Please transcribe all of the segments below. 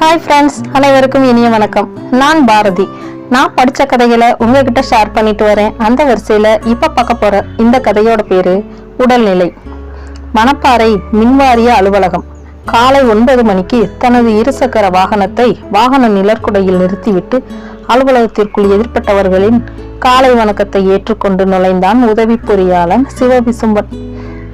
Hi friends அனைவருக்கும் இனிய வணக்கம். நான் பாரதி. நான் படிச்ச கதைகளை உங்ககிட்ட ஷேர் பண்ணிட்டு வரேன். அந்த வரிசையில இப்போ பார்க்க போகிற இந்த கதையோட பேர் உடல்நிலை. மணப்பாறை மின்வாரிய அலுவலகம். காலை ஒன்பது மணிக்கு தனது இருசக்கர வாகனத்தை வாகன நிழற்குடையில் நிறுத்திவிட்டு அலுவலகத்திற்குள் எதிர்ப்பட்டவர்களின் காலை வணக்கத்தை ஏற்றுக்கொண்டு நுழைந்தான் உதவி பொறியாளன் சிவபிசும்பன்.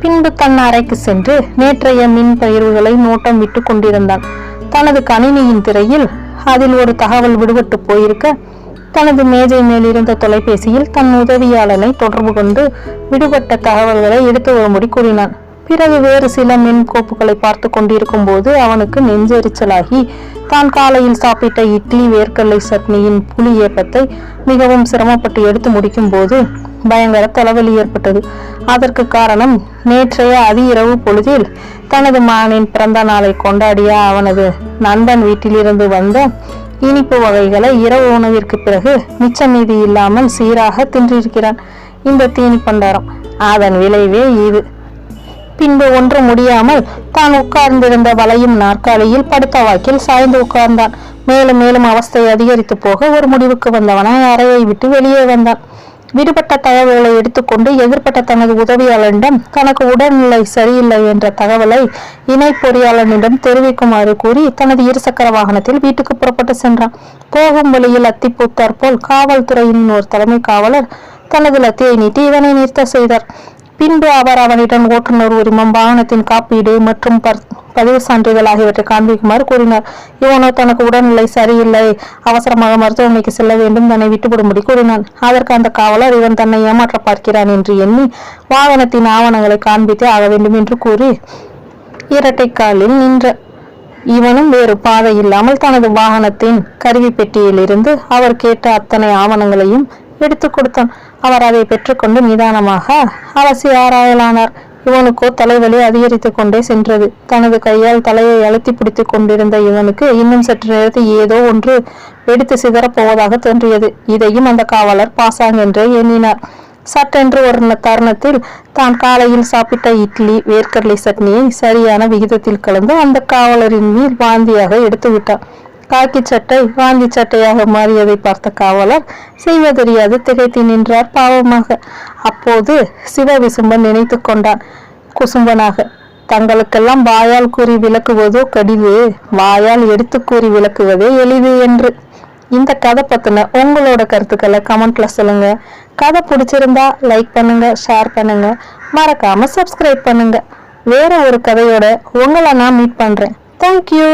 பின்பு தன் அறைக்கு சென்று நேற்றைய மின் பயிர்களை நோட்டம் விட்டு கொண்டிருந்தான். தனது கணினியின் திரையில் அதில் ஒரு தகவல் விடுபட்டு போயிருக்க தனது மேஜை மேல் இருந்த தொலைபேசியில் தன் உதவியாளனை தொடர்பு கொண்டு விடுபட்ட தகவல்களை எடுத்து வரும்படி கூறினான். பிறகு வேறு சில மின் கோப்புகளை பார்த்து கொண்டிருக்கும் போது அவனுக்கு நெஞ்செரிச்சலாகி தான் காலையில் சாப்பிட்ட இட்லி வேர்க்கடலை சட்னியின் புலி ஏப்பத்தை மிகவும் சிரமப்பட்டு எடுத்து முடிக்கும் போது பயங்கர தலைவலி ஏற்பட்டது. அதற்கு காரணம் நேற்றைய அதி இரவு பொழுதில் தனது மகனின் பிறந்த நாளை கொண்டாடிய அவனது நண்பன் வீட்டிலிருந்து வந்த இனிப்பு வகைகளை இரவு உணவிற்கு பிறகு மிச்சம் மீதி இல்லாமல் சீராக தின்றிருக்கிறான். இந்த தீனி பண்டாரம். அதன் விளைவே இது. பின்பு ஒன்று முடியாமல் தான் உட்கார்ந்திருந்த வளையும் நாற்காலியில் படுத்த வாக்கில் சாய்ந்து உட்கார்ந்தான். மேலும் மேலும் அவஸ்தை அதிகரித்து போக ஒரு முடிவுக்கு வந்தவனாய் அறையை விட்டு வெளியே வந்தான். விடுபட்ட தகவல்களை எடுத்துக்கொண்டு எதிர்பட்ட தனது உதவியாளரிடம் தனக்கு உடல்நிலை சரியில்லை என்ற தகவலை இணை பொறியாளனிடம் தெரிவிக்குமாறு கூறி தனது இருசக்கர வாகனத்தில் வீட்டுக்கு புறப்பட்டு சென்றான். போகும் வழியில் அத்திப்பூத்தார் போல் காவல்துறையின் ஒரு தலைமை காவலர் தனது லத்தியை நீட்டி இவனை நிறுத்த செய்தார். பின்பு அவர் அவனிடம் ஓட்டுநர் உரிமம் வாகனத்தின் காப்பீடு மற்றும் பதிவு சான்றிதழ் ஆகியவற்றை காண்பிக்குமாறு கூறினார். இவனோ தனக்கு உடல்நிலை சரியில்லை அவசரமாக மருத்துவமனைக்கு செல்ல வேண்டும் தன்னை விட்டுவிடும்படி கூறினான். அதற்கு அந்த காவலர் இவன் தன்னை ஏமாற்ற பார்க்கிறான் என்று எண்ணி வாகனத்தின் ஆவணங்களை காண்பித்து ஆக வேண்டும் என்று கூறி இரட்டை காலில் நின்ற இவனும் வேறு பாதை இல்லாமல் தனது வாகனத்தின் கருவி பெட்டியிலிருந்து அவர் கேட்ட அத்தனை ஆவணங்களையும் எடுத்து கொடுத்தான். அவர் அதை பெற்றுக்கொண்டு நிதானமாக அலசி ஆராயலானார். இவனுக்கோ தலைவலி அதிகரித்து கொண்டே சென்றது. தனது கையால் தலையை அழுத்தி பிடித்துக் கொண்டிருந்த இவனுக்கு இன்னும் சற்று நேரத்தில் ஏதோ ஒன்று வெடித்து சிதறப் போவதாக தோன்றியது. இதையும் அந்த காவலர் பாசாங் என்றே எண்ணினார். சட்டென்று ஒரு தருணத்தில் தான் காலையில் சாப்பிட்ட இட்லி வேர்க்கடலை சட்னியை சரியான விகிதத்தில் கலந்து அந்த காவலரின் மேல் வாந்தியாக எடுத்துவிட்டான். காக்கி சட்டை வாந்தி சட்டையாக மாறியதை பார்த்த காவலர் செய்வதறியாது திகைத்து நின்றார் பாவமாக. அப்போது சிவவிசும்பன் நினைத்து கொண்டான் குசும்பனாக. தங்களுக்கெல்லாம் வாயால் கூறி விளக்குவதோ கடிது வாயால் எடுத்து கூறி விளக்குவதே எளிது என்று. இந்த கதை பத்தின உங்களோட கருத்துக்களை கமெண்ட்ல சொல்லுங்க. கதை பிடிச்சிருந்தா லைக் பண்ணுங்க ஷேர் பண்ணுங்க. மறக்காம சப்ஸ்கிரைப் பண்ணுங்க. வேற ஒரு கதையோட உங்களை நான் மீட் பண்றேன். தேங்க்யூ